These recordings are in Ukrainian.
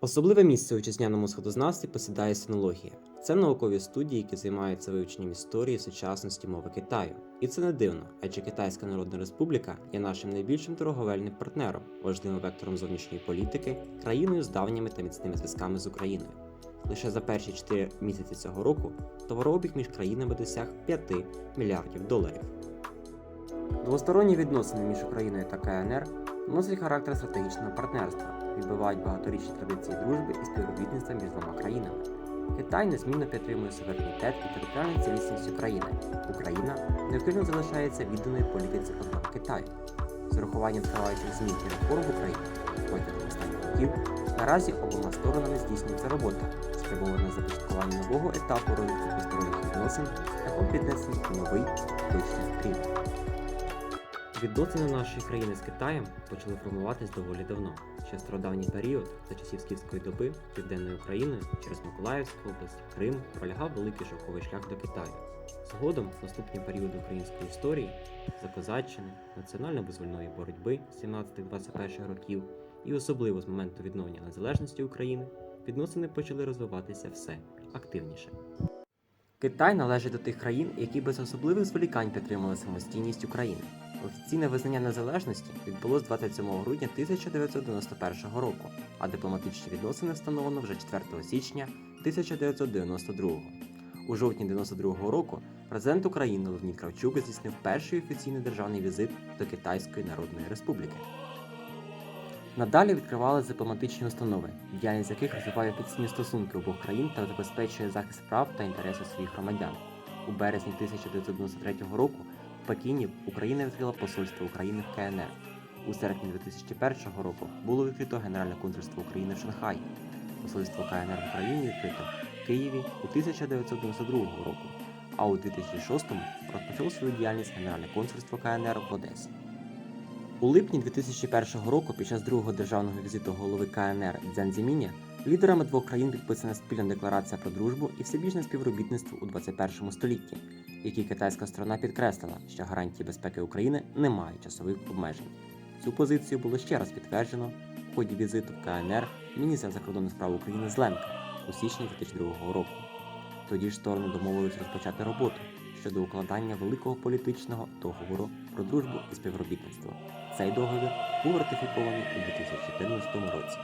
Особливе місце у вітчизняному сходознавстві посідає синологія. Це наукові студії, які займаються вивченням історії сучасності мови Китаю. І це не дивно, адже Китайська Народна Республіка є нашим найбільшим торговельним партнером, важливим вектором зовнішньої політики, країною з давніми та міцними зв'язками з Україною. Лише за перші 4 місяці цього року товарообіг між країнами досяг 5 мільярдів доларів. Двосторонні відносини між Україною та КНР носять характер стратегічного партнерства, відбивають багаторічні традиції дружби і співробітництва між двома країнами. Китай незмінно підтримує суверенітет і територіальну цілісність України. Україна неухильно залишається відданою політиці одного Китаю. З урахуванням триваючих змін і реформ в Україні протягом останніх років наразі обома сторонами здійснюється робота, спрямована на започаткування нового етапу розвитку двосторонніх відносин шляхом піднесення новий вищий рівень. Відносини нашої країни з Китаєм почали формуватись доволі давно. Ще стародавній період, за часів скіфської доби, південною Україною через Миколаївську область, Крим пролягав великий шовковий шлях до Китаю. Згодом, наступні періоди української історії, закозаччини, національно-визвольної боротьби 17-21 років і особливо з моменту відновлення незалежності України, відносини почали розвиватися все активніше. Китай належить до тих країн, які без особливих зволікань підтримали самостійність України. Офіційне визнання незалежності відбулось 27 грудня 1991 року, а дипломатичні відносини встановлено вже 4 січня 1992. У жовтні 92 року президент України Леонід Кравчук здійснив перший офіційний державний візит до Китайської Народної Республіки. Надалі відкривали дипломатичні установи, діяльність яких розвиває офіційні стосунки обох країн та забезпечує захист прав та інтересів своїх громадян. У березні 1993 року Пекіні Україна відкрила посольство України в КНР. У серпні 2001 року було відкрито Генеральне консульство України в Шанхаї. Посольство КНР в Україні відкрито в Києві у 1992 року, а у 2006 розпочало свою діяльність Генеральне консульство КНР в Одесі. У липні 2001 року, під час другого державного візиту голови КНР Дзянзіміня, лідерами двох країн підписана спільна декларація про дружбу і всебічне співробітництво у 21 столітті, в якій китайська сторона підкреслила, що гарантії безпеки України не мають часових обмежень. Цю позицію було ще раз підтверджено в ході візиту в КНР міністра закордонних справ України Зленка у січні 2002 року. Тоді ж сторони домовились розпочати роботу щодо укладання великого політичного договору про дружбу і співробітництво. Цей договір був ратифікований у 2014 році.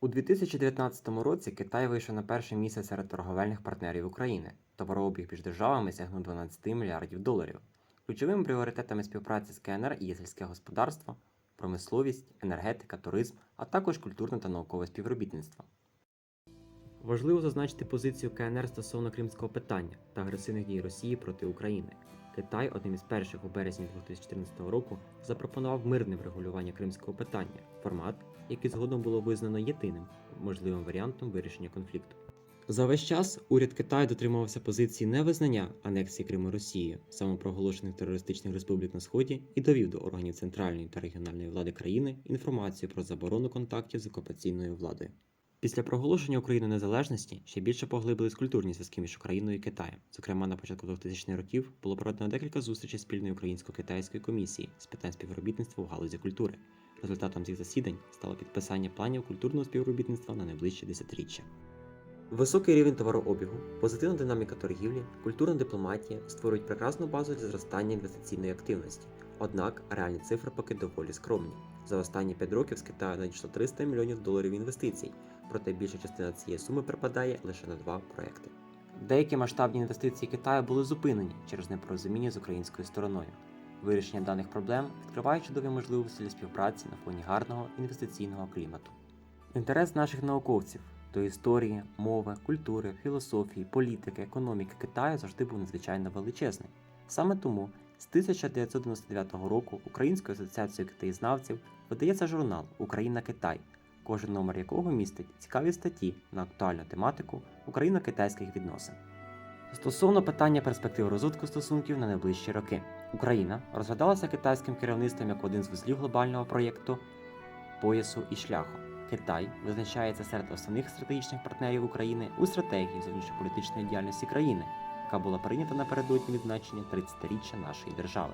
У 2019 році Китай вийшов на перше місце серед торговельних партнерів України. Товарообіг між державами сягнув 12 мільярдів доларів. Ключовими пріоритетами співпраці з КНР є сільське господарство, промисловість, енергетика, туризм, а також культурне та наукове співробітництво. Важливо зазначити позицію КНР стосовно кримського питання та агресивних дій Росії проти України. Китай одним із перших у березні 2014 року запропонував мирне врегулювання кримського питання, формат, який згодом було визнано єдиним можливим варіантом вирішення конфлікту. За весь час уряд Китаю дотримувався позиції невизнання анексії Криму Росією, самопроголошених терористичних республік на сході, і довів до органів центральної та регіональної влади країни інформацію про заборону контактів з окупаційною владою. Після проголошення України незалежності ще більше поглибились культурні зв'язки між Україною і Китаєм. Зокрема, на початку 2000-х років було проведено декілька зустрічей спільної українсько-китайської комісії з питань співробітництва у галузі культури. Результатом цих засідань стало підписання планів культурного співробітництва на найближчі десятиріччя. Високий рівень товарообігу, позитивна динаміка торгівлі, культурна дипломатія створюють прекрасну базу для зростання інвестиційної активності. Однак реальні цифри поки доволі скромні. За останні 5 років з Китаю надійшло 300 мільйонів доларів інвестицій, проте більша частина цієї суми припадає лише на два проекти. Деякі масштабні інвестиції Китаю були зупинені через непорозуміння з українською стороною. Вирішення даних проблем відкриває чудові можливості для співпраці на фоні гарного інвестиційного клімату. Інтерес наших науковців до історії, мови, культури, філософії, політики, економіки Китаю завжди був надзвичайно величезний. Саме тому з 1999 року Українською асоціацією китаєзнавців видається журнал Україна Китай, кожен номер якого містить цікаві статті на актуальну тематику україно-китайських відносин. Стосовно питання перспектив розвитку стосунків на найближчі роки, Україна розглядалася китайським керівництвом як один з вузлів глобального проєкту поясу і шляху. Китай визначається серед основних стратегічних партнерів України у стратегії зовнішньополітичної діяльності країни, яка була прийнята напередодні відзначення 30-річчя нашої держави.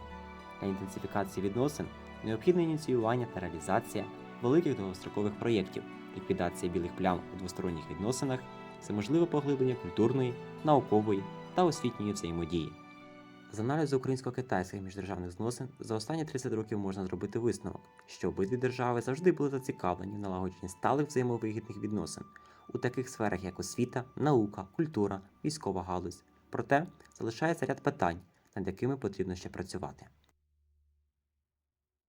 Для інтенсифікації відносин необхідне ініціювання та реалізація великих довгострокових проєктів, ліквідація білих плям у двосторонніх відносинах, це можливе поглиблення культурної, наукової та освітньої взаємодії. З аналізу українсько-китайських міждержавних зносин за останні 30 років можна зробити висновок, що обидві держави завжди були зацікавлені в налагодженні сталих взаємовигідних відносин у таких сферах, як освіта, наука, культура, військова галузь. Проте залишається ряд питань, над якими потрібно ще працювати.